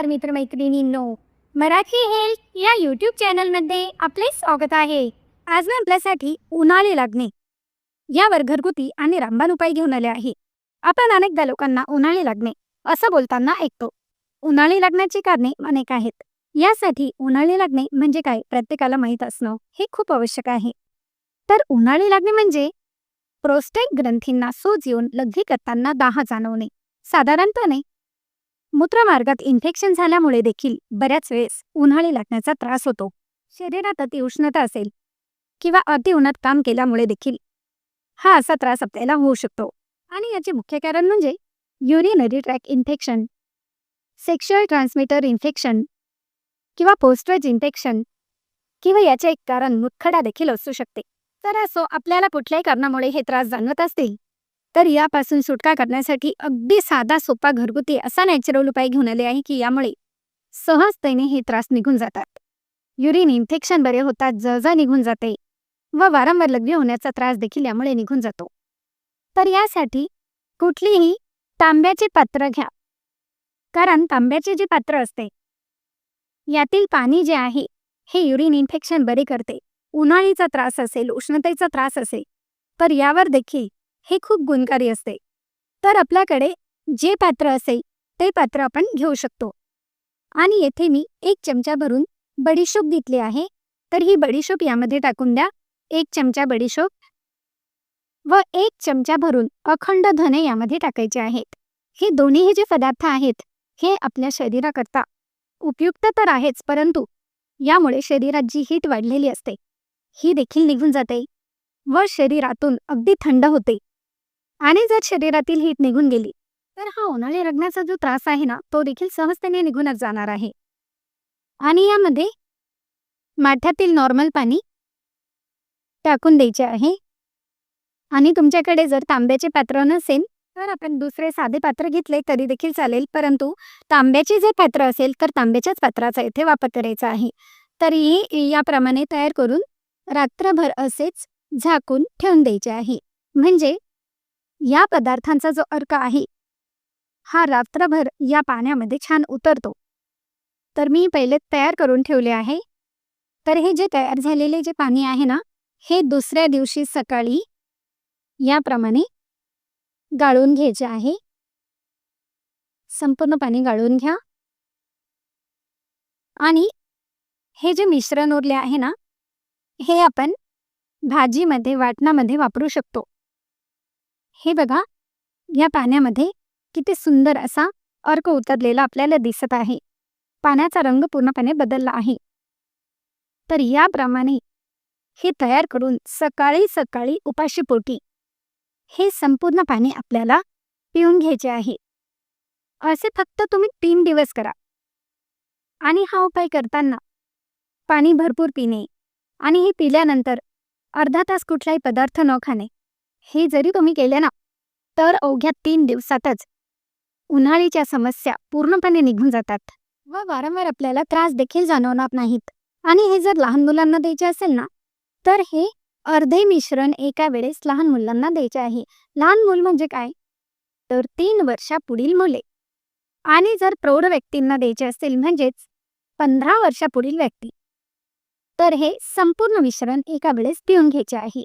मित्रमैत्रिणींनो Marathi health या YouTube चॅनलमध्ये आपले स्वागत आहे. आज मी आपल्यासाठी उन्हाळे लागणे यावर घरगुती आणि रामबाण उपाय घेऊन आले आहे. आपण अनेकदा लोकांना उन्हाळे लागणे असं बोलताना ऐकतो. उन्हाळी लागण्याची कारणे अनेक आहेत. यासाठी उन्हाळी लागणे म्हणजे काय प्रत्येकाला माहीत असणं हे खूप आवश्यक आहे. तर उन्हाळी लागणे म्हणजे प्रोस्टेट ग्रंथींना सूज येऊन लघवी करताना दाह जाणवणे. साधारणपणे मूत्रमार्गात इन्फेक्शन झाल्यामुळे देखील बऱ्याच वेळेस उन्हाळी लागण्याचा त्रास होतो. शरीरात अति उष्णता असेल किंवा अति उन्हात काम केल्यामुळे देखील हा असा त्रास आपल्याला होऊ शकतो. आणि याचे मुख्य कारण म्हणजे urinary track infection sexual transmitter infection किंवा पोस्टवेज इन्फेक्शन किंवा याचे एक कारण मुतखडा देखील असू शकते. तर असो आपल्याला कुठल्याही कारणामुळे हे त्रास जाणवत असतील तर यापासून सुटका करण्यासाठी अगदी साधा सोपा घरगुती असा नॅचरल उपाय घेऊन आले आहे की यामुळे सहजतेने हे त्रास निघून जातात. युरिन इन्फेक्शन बरे होतात जळजळ निघून जाते व वारंवार लग्न होण्याचा त्रास देखील यामुळे निघून जातो. तर यासाठी कुठलीही तांब्याचे पात्र घ्या. कारण तांब्याचे जे पात्र असते यातील पाणी जे आहे हे युरिन इन्फेक्शन बरे करते. उन्हाळीचा त्रास असेल उष्णतेचा त्रास असेल तर यावर देखील हे खूप गुणकारी असते तर आपल्याकडे जे पात्र असेल ते पात्र आपण घेऊ शकतो. आणि येथे मी एक चमचा भरून बडीशोप घेतली आहे. तर ही बडीशोप यामध्ये टाकून द्या. एक चमचा बडीशोप व एक चमचा भरून अखंड धने यामध्ये टाकायचे आहेत. हे दोन्ही जे पदार्थ आहेत हे आपल्या शरीराकरता उपयुक्त तर आहेच परंतु यामुळे शरीरात जी हीट वाढलेली असते. ही देखील निघून जाते व शरीरातून अगदी थंड होते. आणि जर शरीरातील हीट निघून गेली तर हा उन्हाळी रगण्याचा जो त्रास आहे ना तो देखील सहजतेने निघूनच जाणार आहे. आणि यामध्ये माठ्यातील नॉर्मल पाणी टाकून द्यायचे आहे. आणि तुमच्याकडे जर तांब्याचे पात्र नसेल तर आपण दुसरे साधे पात्र घेतले तरी देखील चालेल परंतु तांब्याचे जे पात्र असेल तर तांब्याच्याच पात्राचा इथे वापर करायचा आहे. तरी याप्रमाणे तयार करून रात्रभर असेच झाकून ठेवून द्यायचे आहे. म्हणजे या पदार्थांचा जो अर्क आहे हा रात्रभर या पाण्यामध्ये छान उतरतो. तर मी पहिले तयार करून ठेवले आहे. तर हे जे तयार झालेले जे पाणी आहे ना हे दुसऱ्या दिवशी सकाळी याप्रमाणे गाळून घ्यायचे आहे. संपूर्ण पाणी गाळून घ्या. आणि हे जे मिश्रण उरले आहे ना हे आपण भाजीमध्ये वाटणामध्ये वापरू शकतो. हे बघा या पाण्यामध्ये किती सुंदर असा अर्क उतरलेला आपल्याला दिसत आहे. पाण्याचा रंग पूर्णपणे बदलला आहे. तर याप्रमाणे हे तयार करून सकाळी सकाळी उपाशीपोटी हे संपूर्ण पाणी आपल्याला पिऊन घ्यायचे आहे. असे फक्त तुम्ही तीन दिवस करा. आणि हा उपाय करताना पाणी भरपूर पिणे. आणि हे पिल्यानंतर अर्धा तास कुठलाही पदार्थ न खाणे. हे जरी तुम्ही केले ना तर अवघ्या तीन दिवसातच उन्हाळीच्या समस्या पूर्णपणे निघून जातात व वारंवार आपल्याला त्रास देखील जाणवणार नाहीत. आणि हे जर लहान मुलांना द्यायचे असेल ना तर हे अर्धे मिश्रण एका वेळेस लहान मुलांना द्यायचे आहे. लहान मूल म्हणजे काय? तर तीन वर्षापुढील मुले. आणि जर प्रौढ व्यक्तींना द्यायचे असेल म्हणजेच पंधरा वर्षापुढील व्यक्ती. तर हे संपूर्ण मिश्रण एका वेळेस पिऊन घ्यायचे आहे.